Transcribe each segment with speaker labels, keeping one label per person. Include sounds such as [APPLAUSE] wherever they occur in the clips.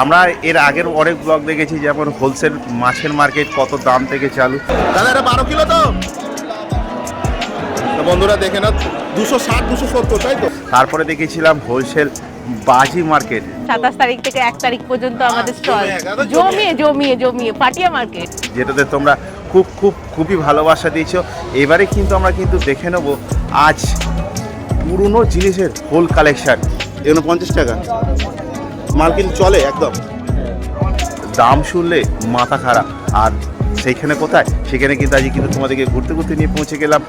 Speaker 1: আমরা এর আগের অনেক ব্লগ দেখেছি যেমন হোলসেল মাছের মার্কেট কত দাম থেকে চালু।
Speaker 2: দাদা এটা বারো কিলো তো? বন্ধুরা দেখে না দুশো ষাট দুশো সত্তর তাই তো?
Speaker 1: তারপরে দেখেছিলাম হোলসেল বাজি মার্কেট
Speaker 3: সাতাশ তারিখ থেকে এক তারিখ পর্যন্ত আমাদের স্টল জমিয়ে জমিয়ে জমিয়ে পাটিয়া মার্কেট
Speaker 1: যেটাতে তোমরা খুব খুব খুবই ভালোবাসা দিয়েছ। এবারে কিন্তু আমরা কিন্তু দেখে নেব আজ পুরনো জিনিসের হোল কালেকশন
Speaker 2: এগুলো পঞ্চাশ টাকা। মাল কিন্তু চলে একদম।
Speaker 1: দাম শুনলে মাথা খারাপ। আর সেইখানে কোথায়? সেখানে কিন্তু আজকে কিন্তু তোমাদেরকে ঘুরতে ঘুরতে নিয়ে পৌঁছে গেলাম।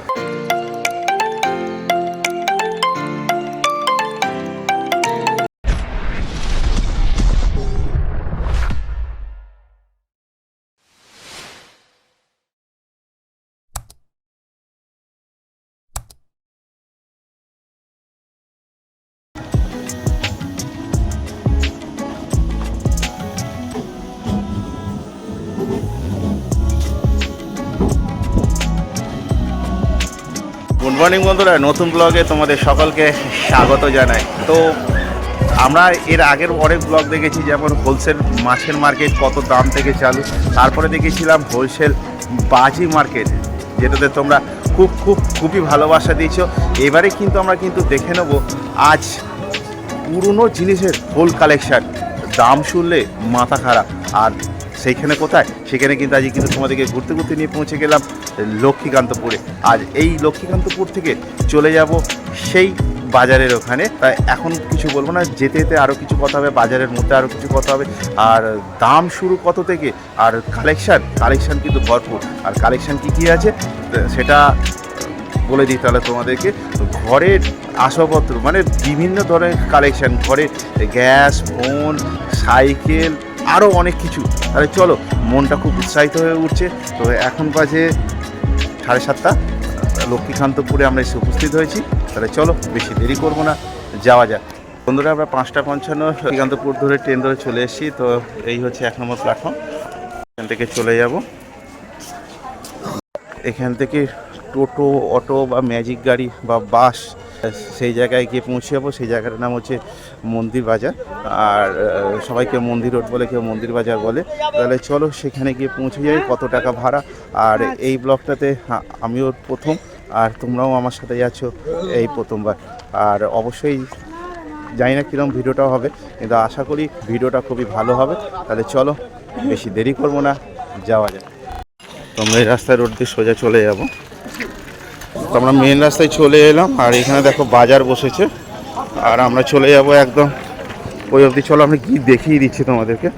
Speaker 1: গুড মর্নিং বন্ধুরা। নতুন ব্লগে তোমাদের সকলকে স্বাগত জানাই। তো আমরা এর আগের অনেক ব্লগ দেখেছি, যেমন হোলসেল মাছের মার্কেট কত দাম থেকে চালু। তারপরে দেখেছিলাম হোলসেল বাজি মার্কেট যেটাতে তোমরা খুব খুব, খুবই ভালোবাসা দিয়েছ। এবারে কিন্তু আমরা কিন্তু দেখে নেব আজ পুরনো জিনিসের হোল কালেকশান দাম শুনলে মাথা খারাপ। আর সেইখানে কোথায়? সেখানে কিন্তু আজকে কিন্তু তোমাদেরকে ঘুরতে ঘুরতে নিয়ে পৌঁছে গেলাম লক্ষ্মীকান্তপুরে। আর এই লক্ষ্মীকান্তপুর থেকে চলে যাব সেই বাজারের ওখানে। তাই এখন কিছু বলব না, যেতে যেতে আরও কিছু কথা হবে, বাজারের মধ্যে আরও কিছু কথা হবে। আর দাম শুরু কত থেকে? আর কালেকশান? কালেকশান কিন্তু ভরপুর। আর কালেকশান কী কী আছে? সেটা বলে দিই তাহলে তোমাদেরকে। ঘরের আসবাবপত্র মানে বিভিন্ন ধরনের কালেকশান। ঘরে গ্যাস, ফোন, সাইকেল আরও অনেক কিছু। তাহলে চলো, মনটা খুব উৎসাহিত হয়ে উঠছে। তো এখন বাজে সাড়ে সাতটা। লক্ষ্মীকান্তপুরে আমরা এসে উপস্থিত হয়েছি। তাহলে চলো, বেশি দেরি করব না, যাওয়া যাক। বন্ধুরা, আমরা পাঁচটা পঞ্চান্ন লক্ষ্মীকান্তপুর ধরে ট্রেন ধরে চলে এসেছি। তো এই হচ্ছে এক নম্বর প্ল্যাটফর্ম এখান থেকে চলে যাব। এখান থেকে টোটো, অটো বা ম্যাজিক গাড়ি বা বাস সেই জায়গায় গিয়ে পৌঁছে যাব সেই জায়গাটার নাম হচ্ছে মন্দির বাজার। আর সবাই কেউ মন্দির রোড বলে কেউ মন্দির বাজার বলে। তাহলে চলো সেখানে গিয়ে পৌঁছে যাই, কত টাকা ভাড়া। আর এই ব্লগটাতে আমিও প্রথম, আর তোমরাও আমার সাথে যাচ্ছ এই প্রথমবার। আর অবশ্যই জানি না কীরকম ভিডিওটা হবে, কিন্তু আশা করি ভিডিওটা খুবই ভালো হবে। তাহলে চলো, বেশি দেরি করব না, যাওয়া যায় তোমরা এই রাস্তায় রোড দিয়ে সোজা চলে যাব। তো আমরা মেন রাস্তায় চলে এলাম, আর এখানে দেখো বাজার বসেছে। আর আমরা চলে যাব একদম, ওই অবধি চলো আমরা কি দেখিয়ে দিচ্ছি তোমাদেরকে।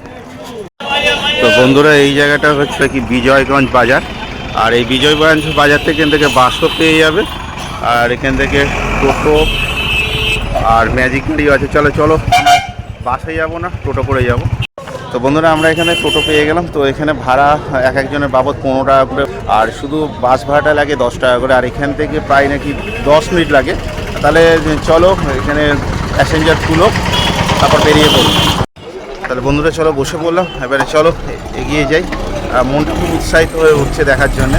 Speaker 1: তো বন্ধুরা, এই জায়গাটা হচ্ছে কি বিজয়গঞ্জ বাজার। আর এই বিজয়গঞ্জ বাজার থেকে এখান থেকে বাসও পেয়ে যাবে। আর এখান থেকে টোটো আর ম্যাজিক গাড়িও আছে। চলো চলো বাসে যাব না, টোটো করে যাব। তো বন্ধুরা, আমরা এখানে টোটো পেয়ে গেলাম। তো এখানে ভাড়া এক একজনের বাবদ পনেরো টাকা করে। আর শুধু বাস ভাড়াটা লাগে দশ টাকা করে। আর এখান থেকে প্রায় নাকি দশ মিনিট লাগে। তাহলে চলো, এখানে প্যাসেঞ্জার তুলো তারপর বেরিয়ে পড়ো। তাহলে বন্ধুরা, চলো বসে পড়লাম। এবারে চলো, এগিয়ে যাই। মনটা খুব উৎসাহিত হয়ে উঠছে দেখার জন্য।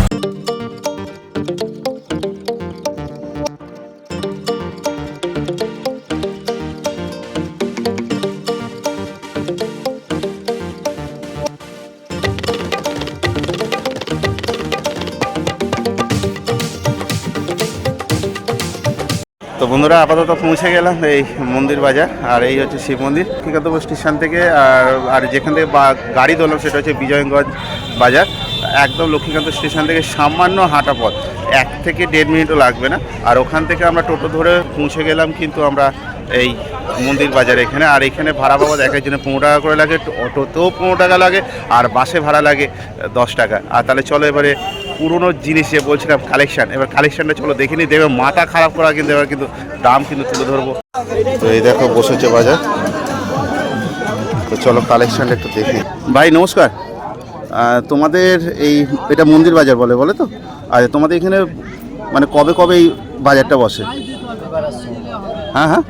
Speaker 1: তো বন্ধুরা, আপাতত পৌঁছে গেলাম এই মন্দির বাজার, আর এই হচ্ছে শিব মন্দির। কৃকান্তপুর স্টেশন থেকে, আর আর যেখান থেকে গাড়ি ধরলাম সেটা হচ্ছে বিজয়গঞ্জ বাজার, একদম লক্ষ্মীকান্ত স্টেশন থেকে সামান্য হাঁটা পথ, এক থেকে দেড় মিনিটও লাগবে না। আর ওখান থেকে আমরা টোটো ধরে পৌঁছে গেলাম কিন্তু আমরা এই মন্দির বাজার এখানে, আর এখানে ভাড়া বাবদ এক একজনে পনেরো টাকা করে লাগে অটোতেও পনেরো টাকা লাগে, আর বাসে ভাড়া লাগে দশ টাকা। আর তাহলে চলো এবারে পুরনো জিনিস বলছিলাম কালেকশন এবার কালেকশনটা চলো দেখে নিই দেখবে মাথা খারাপ করা কিন্তু এবার কিন্তু দাম কিন্তু তুলে ধরবো। তো এই দেখো বসেছে বাজার। তো চলো কালেকশনটা একটু দেখি। ভাই নমস্কার। তোমাদের এই এটা মন্দির বাজার বলে বলে তো? আচ্ছা তোমাদের এখানে মানে কবে কবে এই বাজারটা বসে? হ্যাঁ হ্যাঁ।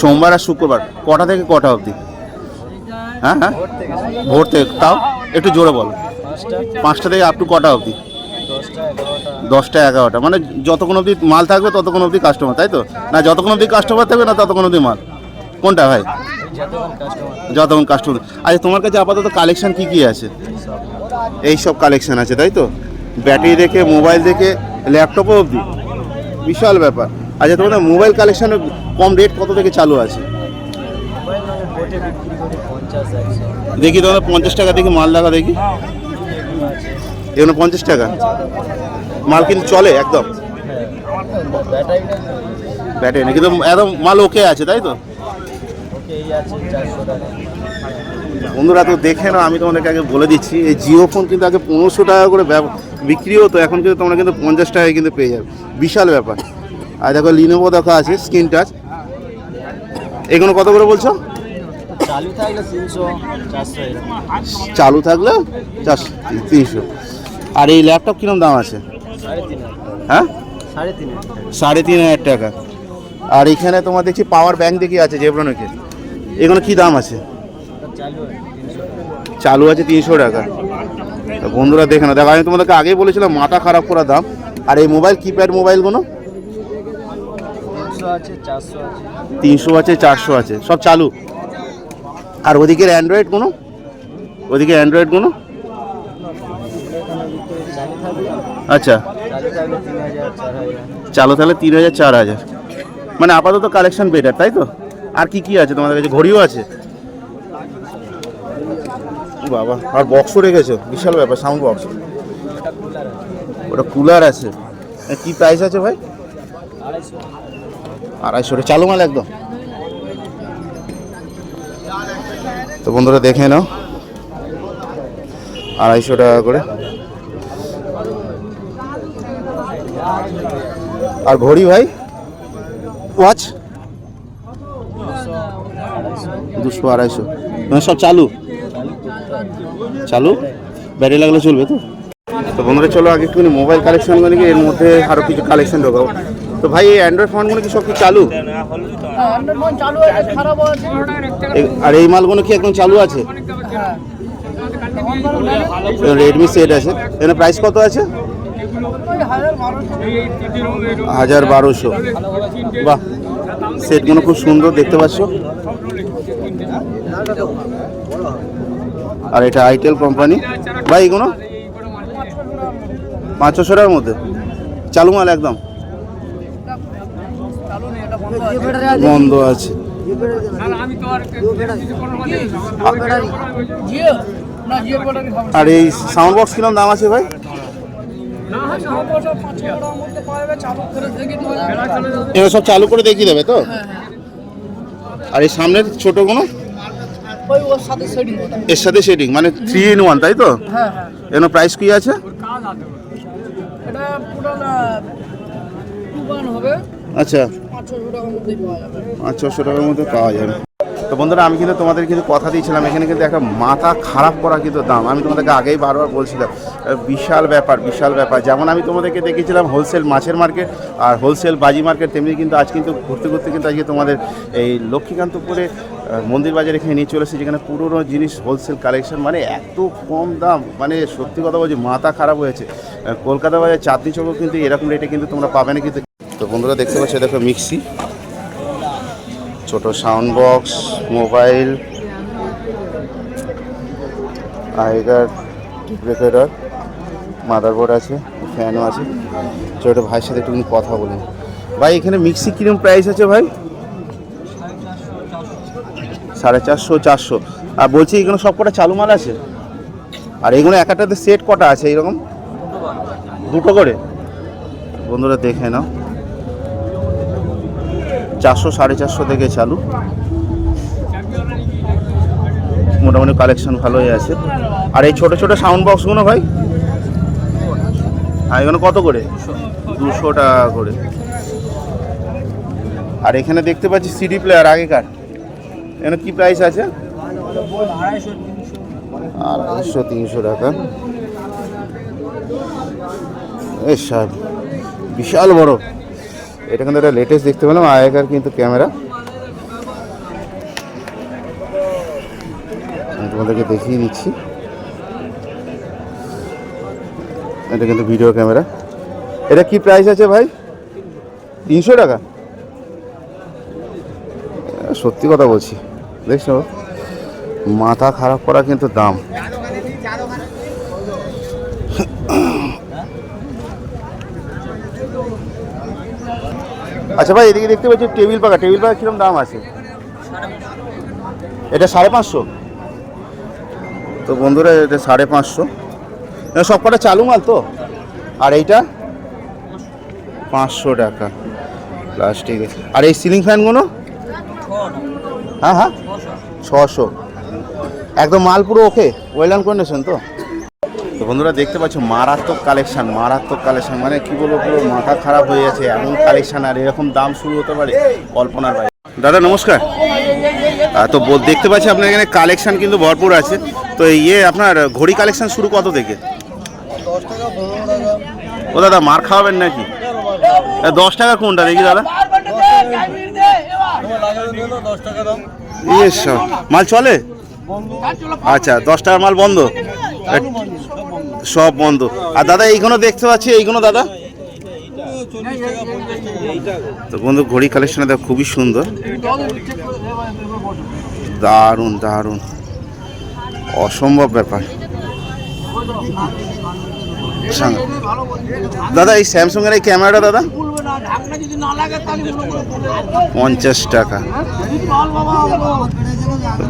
Speaker 1: সোমবার আর শুক্রবার। কটা থেকে কটা অবধি? হ্যাঁ হ্যাঁ। ভোর থেকে। তাও একটু জোরে বলো। পাঁচটা থেকে আপ টু কটা অবধি? দশটা এগারোটা। মানে যতক্ষণ অবধি মাল থাকবে ততক্ষণ অবধি কাস্টমার তাই তো? না যতক্ষণ অবধি কাস্টমার থাকবে না ততক্ষণ অবধি মাল। কোনটা ভাই? যতক্ষণ কাস্টমার আচ্ছা তোমার কাছে আপাতত কালেকশন কি কি আছে? এই সব কালেকশন আছে তাই তো? ব্যাটারি দেখে মোবাইল দেখে ল্যাপটপও অবধি? বিশাল ব্যাপার। আচ্ছা তোমাদের মোবাইল কালেকশন কম রেট কত থেকে চালু আছে? দেখি তোমাদের পঞ্চাশ টাকা দেখি মাল দেখা দেখি। এগুলো পঞ্চাশ টাকা। মাল কিন্তু চলে একদম। ব্যাটারি না কিন্তু একদম মাল ওকে আছে তাই তো? বন্ধুরা তো দেখে না আমি তোমাদেরকে আগে বলে দিচ্ছি এই জিও ফোন কিন্তু আগে পনেরোশো টাকা করে বিক্রি হতো এখন কিন্তু তোমরা কিন্তু পঞ্চাশ টাকায় কিন্তু পেয়ে যাবে। বিশাল ব্যাপার। আর দেখো লিনোভো দেখা আছে স্ক্রিন টাচ এগুলো কত করে বলছো?
Speaker 4: চালু থাকলে তিনশো
Speaker 1: চালু থাকলে চারশো তিনশো। আর এই ল্যাপটপ কিরম দাম আছে? হ্যাঁ?
Speaker 4: সাড়ে তিন হাজার
Speaker 1: টাকা। আর এখানে তোমার দেখছি পাওয়ার ব্যাংক দেখি আছে জেব্রনকে এগুলো কি দাম আছে?
Speaker 4: চালু
Speaker 1: আছে তিনশো টাকা। বন্ধুরা দেখে না দেখো, আমি তোমাদেরকে আগেই বলেছিলাম, মাথা খারাপ করা দাম। আর এই মোবাইল কিপ্যাড মোবাইলগুলো
Speaker 4: তিনশো আছে, চারশো আছে।
Speaker 1: সব চালু। আর ওদিকের অ্যান্ড্রয়েডগুলো ওদিকে অ্যান্ড্রয়েডগুলো
Speaker 4: চালু থাকলে
Speaker 1: আচ্ছা।
Speaker 4: চালু
Speaker 1: তাহলে তিন হাজার, চার হাজার। মানে আপাতত কালেকশন বেটার তাই তো? আর কি কি আছে তোমাদের কাছে? ঘড়িও আছে। বাবা, আর বক্সও রেখেছো? বিশাল ব্যাপার সাউন্ড বক্স ওটা কুলার আছে। কি প্রাইস আছে ভাই?
Speaker 4: আড়াইশো
Speaker 1: চালু মাল একদম। তো বন্ধুরা দেখে নাও। আড়াইশো টাকা করে। আর ঘড়ি ভাই? ওয়াচ দুশো আড়াইশো। মানে সব চালু? চালু? ব্যাটারি লাগলে চলবে তো? তো বন্ধুরা চলো আগে একটুখানি মোবাইল কালেকশনগুলো কি এর মধ্যে আরও কিছু কালেকশন ঢোকাবো। তো ভাই এই অ্যান্ড্রয়েড ফোনগুলো কি সব কি চালু? আর এই মালগুলো কি একদম চালু আছে? রেডমি সেট আছে। এখানে প্রাইস কত আছে? হাজার বারোশো। বাহ সেটগুলো খুব সুন্দর দেখতে পাচ্ছ। আর এটা আইটেল কোম্পানি। ভাই এগুলো? পাঁচ ছশো টাকার মধ্যে। চালু মাল একদম। বন্ধ আছে। আর এই সাউন্ড বক্স কিরম দাম আছে ভাই? এবার সব চালু করে দেখিয়ে দেবে তো? আর এই সামনের ছোটগুলো
Speaker 5: ওই ওর সাথে সেটিং
Speaker 1: এর সাথে শেডিং মানে থ্রি ইন ওয়ান তাই তো?
Speaker 5: হ্যাঁ হ্যাঁ।
Speaker 1: এর প্রাইস কি আছে? আচ্ছা।
Speaker 5: পাঁচ ছশো টাকার
Speaker 1: মধ্যে পাওয়া যাবে। তো বন্ধুরা, আমি কিন্তু তোমাদের কিন্তু কথা দিয়েছিলাম, এখানে কিন্তু একটা মাথা খারাপ করা কিন্তু দাম। আমি তোমাদেরকে আগেই বারবার বলছিলাম বিশাল ব্যাপার বিশাল ব্যাপার। যেমন আমি তোমাদেরকে দেখেছিলাম হোলসেল মাছের মার্কেট আর হোলসেল বাজি মার্কেট তেমনি কিন্তু আজ কিন্তু ঘুরতে ঘুরতে কিন্তু আজকে তোমাদের এই লক্ষ্মীকান্তপুরে মন্দির বাজার এখানে নিয়ে চলে এসেছি, যেখানে পুরোনো জিনিস হোলসেল কালেকশন মানে এত কম দাম। মানে সত্যি কথা বলছি, মাথা খারাপ হয়েছে। কলকাতা বাজার চাঁদনি চৌকও কিন্তু এরকম রেটে কিন্তু তোমরা পাবে না কিন্তু। তো বন্ধুরা, দেখতে পাচ্ছ, দেখো মিক্সি। ছোট সাউন্ড বক্স মোবাইল আগেকার রেকর্ডার মাদারবোর্ড আছে ফ্যানও আছে। ছোট ভাইয়ের সাথে একটু কথা বলি। ভাই, এখানে মিক্সি কিরম প্রাইস আছে ভাই? সাড়ে চারশো চারশো। আর বলছি, এগুলো সব কটা চালু মাল আছে? আর এগুলো এক একটাতে সেট কটা আছে, এইরকম? দুটো করে? বন্ধুরা দেখে নাও। চারশো, সাড়ে চারশো থেকে চালু। মোটামুটি কালেকশন ভালোই আছে। আর এই ছোটো ছোটো সাউন্ড বক্সগুলো ভাই? আর এগুলো কত করে? দুশো টাকা করে। আর এখানে দেখতে পাচ্ছি সিডি প্লেয়ার আগেকার। এখানে কি প্রাইস আছে? আড়াইশো, তিনশো টাকা। এই সাহেব, বিশাল বড়। এটা কিন্তু একটা লেটেস্ট দেখতে পেলাম, আগেকার কিন্তু ক্যামেরা। তোমাদেরকে দেখিয়ে দিচ্ছি। এটা কিন্তু ভিডিও ক্যামেরা। এটা কি প্রাইস আছে ভাই? তিনশো টাকা। সত্যি কথা বলছি। দেখছ? মাথা খারাপ করা কিন্তু দাম। আচ্ছা ভাই এদিকে দেখতে পাচ্ছি টেবিল পাকা। টেবিল পাকা কীরকম দাম আছে? এটা সাড়ে পাঁচশো? তো বন্ধুরা এটা সাড়ে পাঁচশো। সব কটা চালু মাল তো? আর এইটা? পাঁচশো টাকা। প্লাস্টিক আর এই সিলিং ফ্যানগুলো? হ্যাঁ হ্যাঁ। ছশো। একদম মাল পুরো ওকে? ওয়েল অ্যান্ড কন্ডিশন তো? তো বন্ধুরা দেখতে পাচ্ছ, মারাত্মক কালেকশন মারাত্মক কালেকশন মানে কি বলব, পুরো মাথা খারাপ হয়ে গেছে, এমন কালেকশন আর এরকম দাম শুরু হতে পারে কল্পনার বাইরে। দাদা, নমস্কার। তো দেখতে পাচ্ছি আপনার এখানে কালেকশন কিন্তু ভরপুর আছে। তো ইয়ে আপনার ঘড়ি কালেকশন শুরু কত থেকে? ও দাদা, মার খাওয়াবেন নাকি? দশ টাকা কোনটা দেখি দাদা। ইয়ে। মাল চলে? আচ্ছা দশ টাকার মাল বন্ধ। সব বন্ধ। আর দাদা এইগুলো দেখতে পাচ্ছি এইগুলো দাদা? তো বন্ধু, ঘড়ি কালেকশন দেখ, খুবই সুন্দর। দারুণ দারুণ। অসম্ভব ব্যাপার। দাদা, এই স্যামসং এর এই ক্যামেরাটা দাদা? পঞ্চাশ টাকা।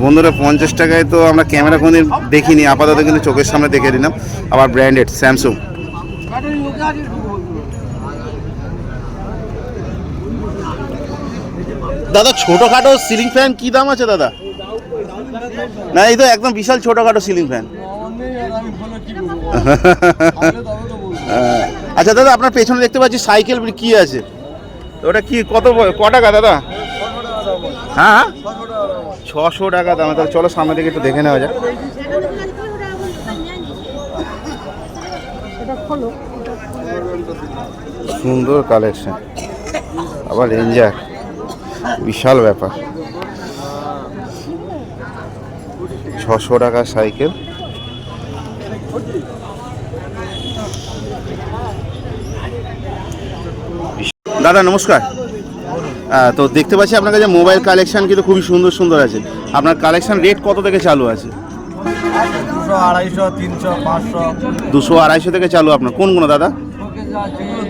Speaker 1: বন্ধুরা, পঞ্চাশ টাকায় তো আমরা ক্যামেরা কোনদিন দেখিনি। আপাতত কিন্তু চোখের সামনে দেখে নিলাম। আবার ব্র্যান্ডেড, স্যামসুং। দাদা, ছোটখাটো সিলিং ফ্যান কি দাম আছে দাদা? না, এই তো একদম বিশাল ছোটখাটো সিলিং ফ্যান। আচ্ছা দাদা, আপনার পেছনে দেখতে পাচ্ছি সাইকেল, কি আছে? ওটা কি, কত ক টাকা, দাদা? হ্যাঁ ছশো টাকা দাম, তাহলে চলো সামনে থেকে একটু দেখে নেওয়া যাক। সুন্দর কালেকশন আবার রেঞ্জার বিশাল ব্যাপার। ছশো টাকা সাইকেল। দাদা নমস্কার। তো দেখতে পাচ্ছি আপনার কাছে মোবাইল কালেকশন কিন্তু খুবই সুন্দর সুন্দর আছে। আপনার কালেকশন রেট কত থেকে চালু আছে?
Speaker 4: দুশো আড়াইশো তিনশো পাঁচশো।
Speaker 1: দুশো আড়াইশো থেকে চালু আপনার। কোনগুলো দাদা?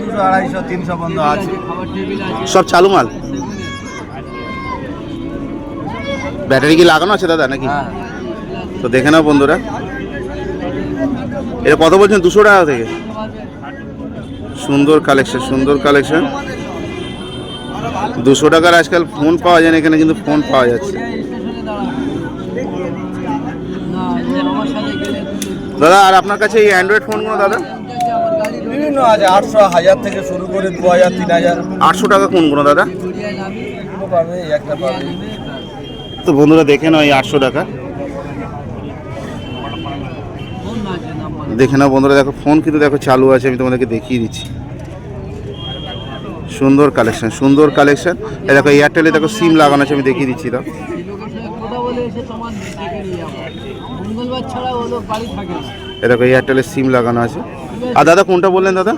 Speaker 4: দুশো আড়াইশো তিনশো বন্ধ আছে।
Speaker 1: সব চালু মাল? ব্যাটারি কি লাগানো আছে দাদা নাকি?
Speaker 4: হ্যাঁ।
Speaker 1: তো দেখে নাও বন্ধুরা। এটা কত বলছেন? দুশো টাকা থেকে? সুন্দর কালেকশন সুন্দর কালেকশন দুশো টাকার আজকাল ফোন পাওয়া যায় না এখানে কিন্তু ফোন পাওয়া যাচ্ছে। দাদা আর আপনার কাছে এই অ্যান্ড্রয়েড ফোনগুলো দাদা?
Speaker 4: বিভিন্ন আছে আটশো হাজার থেকে শুরু করে দু হাজার তিন হাজার।
Speaker 1: আটশো টাকা কোনগুলো দাদা? তো বন্ধুরা দেখে এই আটশো টাকা। দেখে নাও বন্ধুরা দেখো ফোন কিন্তু দেখো চালু আছে আমি তোমাদেরকে দেখিয়ে দিচ্ছি। সুন্দর কালেকশন সুন্দর কালেকশন এই দেখো এয়ারটেলে দেখো সিম লাগানো আছে আমি দেখিয়ে দিচ্ছি দাও। এই দেখো এয়ারটেলের সিম লাগানো আছে। আর দাদা কোনটা বললেন দাদা?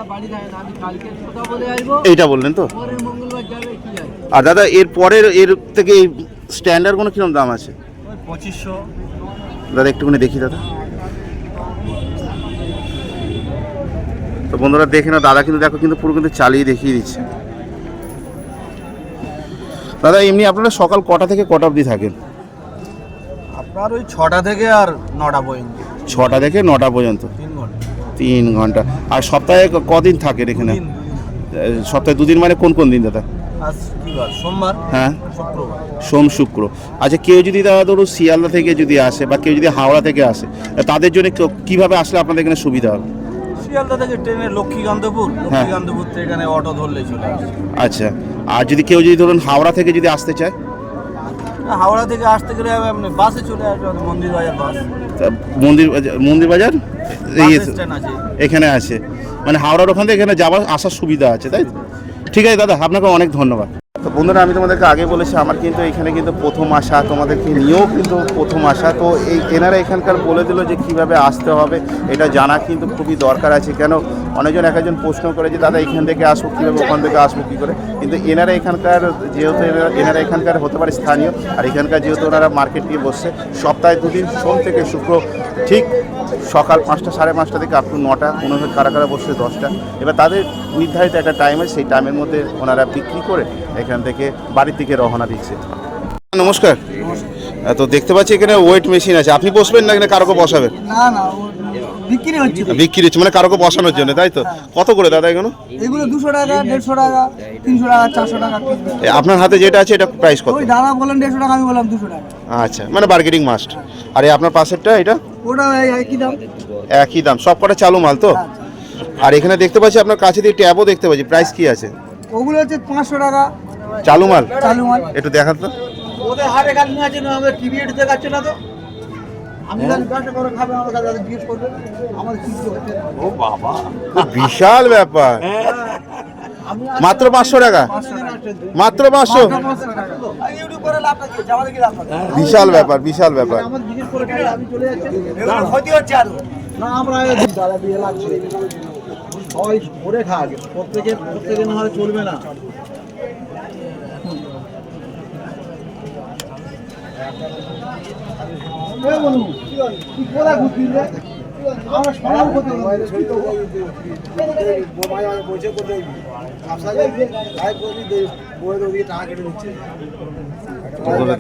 Speaker 1: এইটা বললেন তো? আর দাদা এর পরের এর থেকে এই স্ট্যান্ডার্ড কোনো কীরকম দাম আছে?
Speaker 4: পঁচিশশো।
Speaker 1: দাদা একটুখানি দেখি দাদা। তো বন্ধুরা দেখে না দাদা কিন্তু দেখো কিন্তু পুরো কিন্তু চালিয়ে দেখিয়ে দিচ্ছে। দাদা এমনি আপনারা সকাল কটা থেকে কটা অবধি থাকেন?
Speaker 4: আপনার ওই ছটা থেকে আর নটা পর্যন্ত।
Speaker 1: ছটা থেকে নটা পর্যন্ত?
Speaker 4: তিন
Speaker 1: ঘণ্টা। আর সপ্তাহে কদিন থাকেন এখানে? সপ্তাহে দুদিন মানে কোন কোন দিন দাদা?
Speaker 4: সোমবার?
Speaker 1: হ্যাঁ। সোম শুক্র। আচ্ছা কেউ যদি দাদা ধরুন শিয়ালদা থেকে যদি আসে বা কেউ যদি হাওড়া থেকে আসে তাদের জন্য কীভাবে আসলে আপনাদের এখানে সুবিধা হবে?
Speaker 4: শিয়ালদা থেকে ট্রেনে লক্ষ্মীকান্তপুর লক্ষ্মীকান্তপুর থেকে এখানে অটো ধরলে চলে
Speaker 1: আচ্ছা আর যদি কেউ যদি ধরুন হাওড়া থেকে যদি আসতে চায়?
Speaker 4: হাওড়া থেকে আসতে গেলে আপনি বাসে চলে আসবে মন্দির বাজার বাস।
Speaker 1: মন্দির বাজার- মন্দির বাজার? এখানে আছে। মানে হাওড়ার ওখান থেকে এখানে যাওয়ার আসার সুবিধা আছে তাই তো? ঠিক আছে দাদা আপনাকে অনেক ধন্যবাদ। তো বন্ধুরা, আমি তোমাদেরকে আগে বলেছি, আমার কিন্তু এখানে কিন্তু প্রথম আসা তোমাদেরকে নিয়েও কিন্তু প্রথম আসা তো এই এনারা এখানকার বলে দিল যে কীভাবে আসতে হবে, এটা জানা কিন্তু খুবই দরকার আছে। কেন? অনেকজন এক একজন প্রশ্ন করে যে, দাদা, এখান থেকে আসব কীভাবে? ওখান থেকে আসব কী করে? কিন্তু এনারা এখানকার যেহেতু এনারা- এখানকার হতে পারে স্থানীয়, আর এখানকার যেহেতু ওনারা মার্কেট নিয়ে বসছে, সপ্তাহে দুদিন, সোম থেকে শুক্র, ঠিক সকাল পাঁচটা, সাড়ে পাঁচটা থেকে আপ টু নটা কোনো কারা কারা বসছে দশটা। এবার তাদের নির্ধারিত একটা টাইম আছে সেই টাইমের মধ্যে ওনারা বিক্রি করে এখান থেকে বাড়ি থেকে রওনা দিচ্ছে। নমস্কার। তো দেখতে পাচ্ছি এখানে ওয়েট মেশিন আছে। আপনি বসবেন না এখানে কারোকে বসাবেন?
Speaker 5: না না বিক্রি হচ্ছে।
Speaker 1: বিক্রি হচ্ছে মানে কারোকে বসানোর জন্য তাই তো? কত করে দাদা এগুলো?
Speaker 5: এগুলো দুশো টাকা দেড়শো টাকা তিনশো টাকা চারশো টাকা।
Speaker 1: আপনার হাতে যেটা আছে এটা প্রাইস কত?
Speaker 5: ওই দাদা বললেন দেড়শো টাকা আমি বললাম দুশো টাকা।
Speaker 1: আচ্ছা মানে বার্গেনিং মাস্ট আর এই আপনার পাশেরটা এটা?
Speaker 5: ওটা একই দাম।
Speaker 1: একই দাম সব কটা চালু মাল তো? আর এখানে দেখতে পাচ্ছি আপনার কাছে দিয়ে ট্যাবও দেখতে পাচ্ছি প্রাইস কি আছে?
Speaker 5: ওগুলো হচ্ছে পাঁচশো টাকা।
Speaker 1: চালু মাল
Speaker 5: চালু মাল
Speaker 1: একটু দেখান তো।
Speaker 4: ওদের হারে গাল নিয়ে আছে না আমাদের টিভি এটি দেখাচ্ছে না তো। আমি জানি ব্যবসা করে খাবে আমার কাছে জিজ্ঞেস করবে আমার কি হচ্ছে। ও বাবা।
Speaker 1: বিশাল ব্যাপার। মাত্র পাঁচশো টাকা? মাত্র পাঁচশো?
Speaker 4: ইউটিউব করে লাভ নাকি আমাদের কি লাভ হবে
Speaker 1: বিশাল ব্যাপার বিশাল ব্যাপার।
Speaker 4: আমার জিজ্ঞেস করে খেলে আমি চলে যাচ্ছি। এগুলো ক্ষতি হচ্ছে আরও। না আমরা দাদা দিয়ে লাগছে। সবাই করে খাক প্রত্যেকে প্রত্যেকে না হলে চলবে না আমরা সবার করতে
Speaker 1: ওগুলো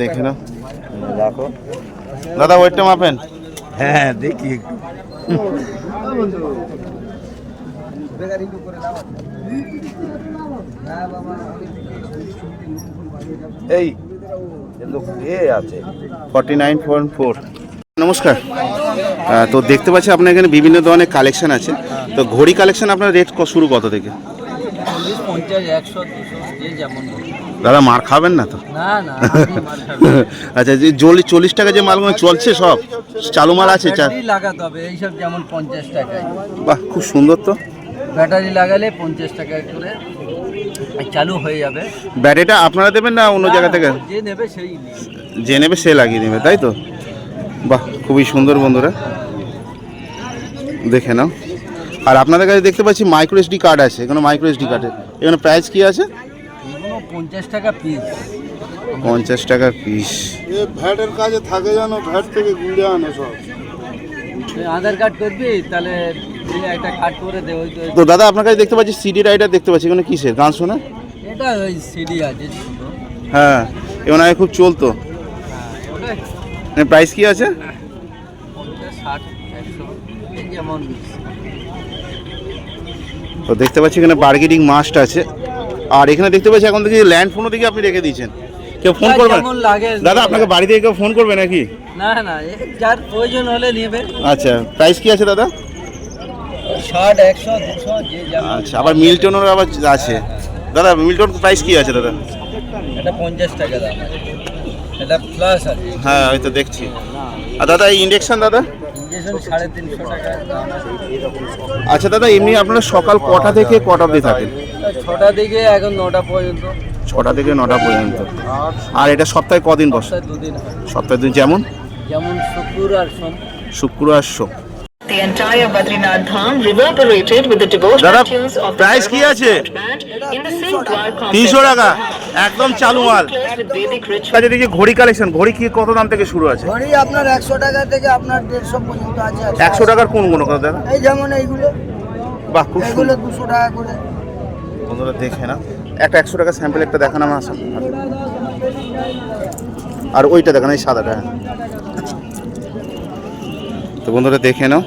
Speaker 1: দেখে না দেখো। দাদা ওয়েটটা মাপেন।
Speaker 4: হ্যাঁ দেখি
Speaker 1: এই ফর্টি নাইন পয়েন্ট ফোর। নমস্কার। তো দেখতে পাচ্ছি আপনার এখানে বিভিন্ন ধরনের কালেকশন আছে। তো ঘড়ি কালেকশন আপনার রেট শুরু কত থেকে? দাদা মার খাবেন না তো। [LAUGHS] আচ্ছা যে চল্লিশ চল্লিশ টাকা যে মালগুলো চলছে সব চালু মাল আছে চা
Speaker 5: লাগাতে হবে এইসব যেমন পঞ্চাশ টাকায়।
Speaker 1: বাহ খুব সুন্দর তো।
Speaker 5: ব্যাটারি লাগালে পঞ্চাশ টাকা করে চালু হয়ে যাবে।
Speaker 1: ব্যাটারিটা আপনারা দেবেন না অন্য জায়গা থেকে?
Speaker 5: যে নেবে সেই
Speaker 1: যে নেবে সে লাগিয়ে নেবে তাই তো? বাহ খুবই সুন্দর বন্ধুরা। দেখে নাও। আর আপনাদের কাছে দেখতে পাচ্ছি মাইক্রো এসডি কার্ড আছে এখানে মাইক্রো এসডি কার্ডের এখানে প্রাইস কি আছে?
Speaker 5: পঞ্চাশ টাকা পিস
Speaker 1: পঞ্চাশ টাকা পিস
Speaker 6: ভ্যাটের কাজে থাকে জানো ভ্যাট থেকে ঘুরে আনে সব।
Speaker 5: আধার কার্ড করবি তাহলে একটা কার্ড করে দে ওই তো
Speaker 1: দাদা আপনার কাছে দেখতে পাচ্ছি সিডি রাইডার দেখতে পাচ্ছি এখানে কিসের? গান শোনা?
Speaker 5: এটা ওই সিডি আছে
Speaker 1: হ্যাঁ এখানে আগে খুব চলতো। প্রাইস কি আছে? তো দেখতে পাচ্ছি এখানে বার্গেনিং মাস্ট আছে। আর এখানে দেখতে পাচ্ছি এখন দেখি ল্যান্ড ফোনও দিকে আপনি রেখে দিয়েছেন। কেউ ফোন
Speaker 5: যার
Speaker 1: করবে
Speaker 5: যেমন লাগে
Speaker 1: দাদা আপনাকে বাড়ি থেকে কেউ ফোন করবে নাকি?
Speaker 5: না না যার প্রয়োজন হলে নেবে।
Speaker 1: আচ্ছা প্রাইস কি আছে দাদা?
Speaker 5: ষাট একশো দুশো যে
Speaker 1: আচ্ছা আবার মিল্টনের আবার আছে। দাদা মিল্টন প্রাইস কি আছে দাদা?
Speaker 5: এটা পঞ্চাশ টাকা দাম এটা প্লাস আছে।
Speaker 1: হ্যাঁ ওই তো দেখছি। আর দাদা এই ইন্ডেকশন দাদা? আচ্ছা দাদা এমনি আপনারা সকাল কটা থেকে কটা অবধি থাকেন?
Speaker 5: ছটা দিকে এখন নটা পর্যন্ত।
Speaker 1: ছটা থেকে নটা পর্যন্ত। আর এটা সপ্তাহে কদিন বসে?
Speaker 5: সপ্তাহে দুদিন।
Speaker 1: সপ্তাহে দিন যেমন?
Speaker 5: যেমন শুক্র আর সোম।
Speaker 1: শুক্র আর সোম।
Speaker 7: The entire Badrinath Dham reverberated with the devotional
Speaker 1: দাদা
Speaker 7: tunes of
Speaker 1: প্রাইস কি আছে? তিনশো টাকা একদম চালু মাল. আচ্ছা দেখি ঘড়ি কালেকশন ঘড়ি কি কত দাম থেকে শুরু আছে?
Speaker 5: ঘড়ি আপনার একশো টাকা থেকে আপনার দেড়শো পর্যন্ত আছে
Speaker 1: একশো টাকার কোন কোন কথা দাদা?
Speaker 5: এই যেমন এইগুলো।
Speaker 1: বাহ খুব
Speaker 5: এগুলো
Speaker 1: সুন্দর।
Speaker 5: দুশো টাকা করে।
Speaker 1: বন্ধুরা দেখে না একটা একশো টাকা স্যাম্পল একটা দেখানো আমার আসা আর ওইটা দেখানো এই সাদাটা। তো বন্ধুরা দেখে নাও।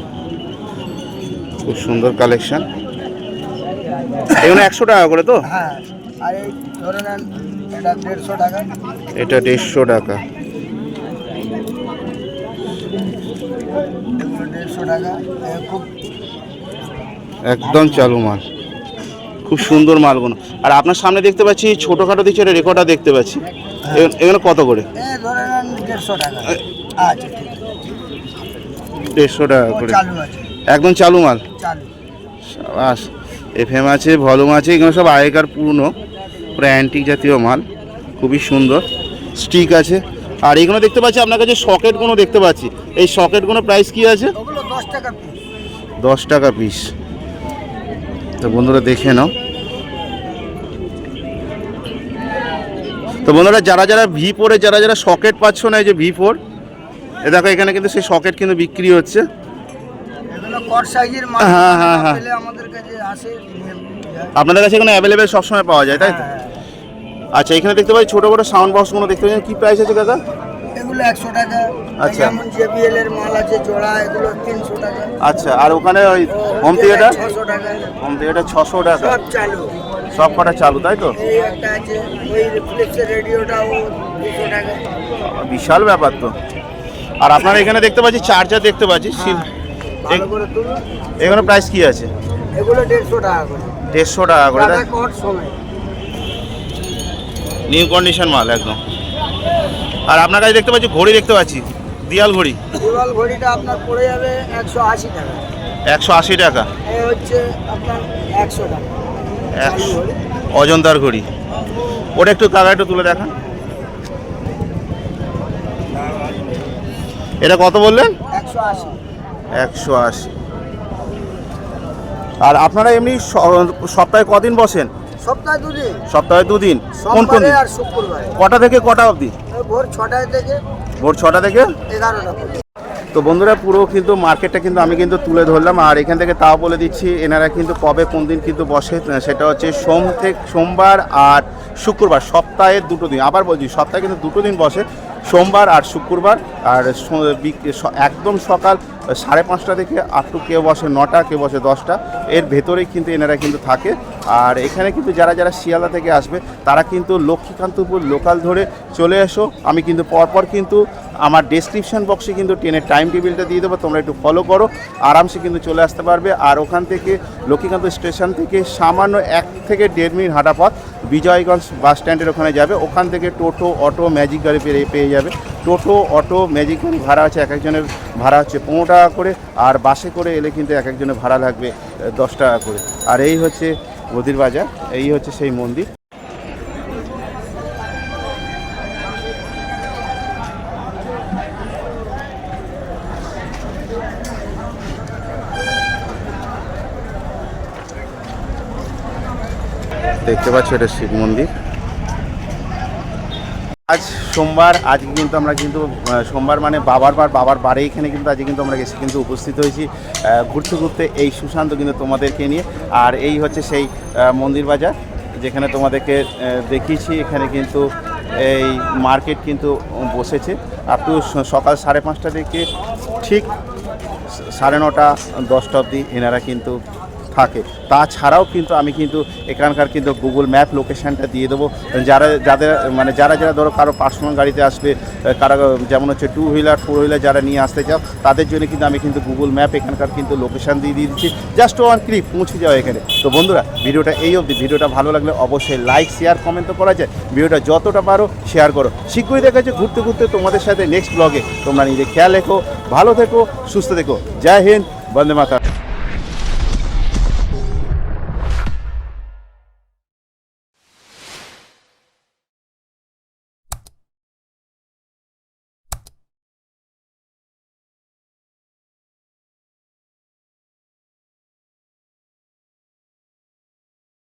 Speaker 1: খুব সুন্দর কালেকশন এগুলো একশো টাকা করে তো?
Speaker 5: হ্যাঁ এটা দেড়শো টাকা।
Speaker 1: একদম চালু মাল। খুব সুন্দর মালগুলো। আর আপনার সামনে দেখতে পাচ্ছি ছোটোখাটো দিচ্ছে রেকর্ডার দেখতে পাচ্ছি। এগুলো- এগুলো কত করে?
Speaker 5: দেড়শো টাকা। আচ্ছা
Speaker 1: দেড়শো টাকা করে।
Speaker 5: চালু আছে।
Speaker 1: একদম চালু মাল।
Speaker 5: চালু।
Speaker 1: সাবাস এফএম আছে ভলুম আছে এগুলো সব আগেকার পুরনো পুরো অ্যান্টিক জাতীয় মাল খুবই সুন্দর। স্টিক আছে। আর এগুলো দেখতে পাচ্ছি আপনার কাছে সকেটগুলো দেখতে পাচ্ছি। এই সকেটগুলো প্রাইস কি আছে?
Speaker 4: দশ টাকা পিস
Speaker 1: তো বন্ধুরা দেখে নাও। তো বন্ধুরা যারা যারা ভি ফোরে যারা যারা সকেট পাচ্ছ না এই যে ভি ফোর এ দেখো এখানে কিন্তু সেই সকেট কিন্তু বিক্রি হচ্ছে। হ্যাঁ, হ্যাঁ, হ্যাঁ। আপনাদের কাছে এখানে অ্যাভেলেবেল সবসময় পাওয়া যায় তাই তো?
Speaker 4: হ্যাঁ,
Speaker 1: আচ্ছা এখানে দেখতে পাচ্ছি ছোটো বড়ো সাউন্ড বক্সগুলো দেখতে পাচ্ছেন? কী প্রাইস আছে দাদা?
Speaker 4: এগুলো একশো টাকা।
Speaker 1: আচ্ছা।
Speaker 4: যেমন জেবিএল এর মাল আছে জোড়া এগুলো তিনশো টাকা।
Speaker 1: আচ্ছা আর ওখানে ওই হোম থিয়েটার
Speaker 4: ছশো টাকা।
Speaker 1: হোম থিয়েটার ছশো টাকা।
Speaker 4: সব চালু।
Speaker 1: সব কটা চালু তাই তো?
Speaker 4: এই একটা আছে ওই রিফ্লেক্সের রেডিওটাও দুশো টাকা।
Speaker 1: বিশাল ব্যাপার তো। আর আপনারা এখানে দেখতে পাচ্ছি চার্জার দেখতে পাচ্ছি
Speaker 4: তুলুন
Speaker 1: এখানে প্রাইস কি আছে?
Speaker 4: এগুলো দেড়শো টাকা করে।
Speaker 1: দেড়শো টাকা করে নিউ কন্ডিশন মাল একদম। আর আপনার কাছে দেখতে পাচ্ছি ঘড়ি দেখতে পাচ্ছি দিয়াল ঘড়ি।
Speaker 4: দেওয়াল ঘড়িটা আপনার পড়ে যাবে একশো আশি টাকা।
Speaker 1: একশো আশি টাকা।
Speaker 4: হচ্ছে আপনার একশো টাকা।
Speaker 1: অজন্তার ঘড়ি। ওটা একটু কাকা একটু তুলে দেখান। এটা কত বললেন?
Speaker 4: একশো আশি।
Speaker 1: আর আপনারা এমনি সপ্তাহে কদিন বসেন?
Speaker 4: সপ্তাহে দুদিন।
Speaker 1: সপ্তাহে দুদিন। কোন কোন দিন? কটা থেকে কটা অবধি?
Speaker 4: ভোর ছটা থেকে
Speaker 1: ভোর ছটা থেকে
Speaker 4: এগারোটা
Speaker 1: তো বন্ধুরা পুরো কিন্তু মার্কেটটা কিন্তু আমি কিন্তু তুলে ধরলাম। আর এখান থেকে তাও বলে দিচ্ছি, এনারা কিন্তু কবে কোন দিন কিন্তু বসে সেটা হচ্ছে সোম থেকে, সোমবার আর শুক্রবার, সপ্তাহে দুটো দিন। আবার বলছি, সপ্তাহে কিন্তু দুটো দিন বসে, সোমবার আর শুক্রবার। আর একদম সকাল সাড়ে পাঁচটা থেকে আপ টু কেউ বসে নটা, কেউ বসে দশটা। এর ভেতরেই কিন্তু এনারা কিন্তু থাকে। আর এখানে কিন্তু যারা যারা শিয়ালদা থেকে আসবে, তারা কিন্তু লক্ষ্মীকান্তপুর লোকাল ধরে চলে এসো। আমি কিন্তু পরপর কিন্তু আমার ডেসক্রিপশন বক্সে কিন্তু ট্রেনের টাইম টেবিলটা দিয়ে দেবো, তোমরা একটু ফলো করো, আরামসে কিন্তু চলে আসতে পারবে। আর ওখান থেকে লক্ষ্মীকান্ত স্টেশন থেকে সামান্য এক থেকে দেড় মিনিট হাঁটা পথ বিজয়গঞ্জ বাস স্ট্যান্ডের ওখানে যাবে। ওখান থেকে টোটো, অটো ম্যাজিক গাড়ি পেয়ে পেয়ে যাবে। টোটো, অটো ম্যাজিক গাড়ি ভাড়া আছে এক একজনের, ভাড়া হচ্ছে পনেরো টাকা করে। আর বাসে করে এলে কিন্তু এক একজনের ভাড়া লাগবে, দশ টাকা করে। আর এই হচ্ছে বদির বাজার, এই হচ্ছে সেই মন্দির। দেখতে পাচ্ছ, এটা শিব মন্দির। আজ সোমবার, আজকে কিন্তু আমরা কিন্তু সোমবার মানে বাবার বার, বাবার বাড়ি এখানে কিন্তু আজকে কিন্তু আমরা এসে কিন্তু উপস্থিত হয়েছি। ঘুরতে ঘুরতে এই সুশান্ত কিন্তু তোমাদেরকে নিয়ে, আর এই হচ্ছে সেই মন্দির বাজার, যেখানে তোমাদেরকে দেখিয়েছি। এখানে কিন্তু এই মার্কেট কিন্তু বসেছে। আপ টু সকাল সাড়ে পাঁচটা থেকে ঠিক সাড়ে নটা, দশটা অবধি এনারা কিন্তু থাকে। তাছাড়াও কিন্তু আমি কিন্তু এখানকার কিন্তু গুগল ম্যাপ লোকেশানটা দিয়ে দেবো। যারা, যাদের মানে যারা যারা ধরো কারও পার্সোনাল গাড়িতে আসবে কারও, যেমন হচ্ছে টু হুইলার ফোর হুইলার যারা নিয়ে আসতে চাও, তাদের জন্য কিন্তু আমি কিন্তু গুগল ম্যাপ এখানকার কিন্তু লোকেশান দিয়ে দিয়ে দিচ্ছি। জাস্ট ওয়ান ক্লিক পৌঁছে যাও এখানে। তো বন্ধুরা, ভিডিওটা এই অবধি। ভিডিওটা ভালো লাগলে অবশ্যই লাইক শেয়ার কমেন্ট তো করা যায়। ভিডিওটা যতটা পারো শেয়ার করো। শীঘ্রই দেখা যাচ্ছে ঘুরতে ঘুরতে তোমাদের সাথে নেক্সট ব্লগে তোমরা নিজে খেয়াল রেখো, ভালো থেকো, সুস্থ থেকো। জয় হিন্দ, বন্দে মাতা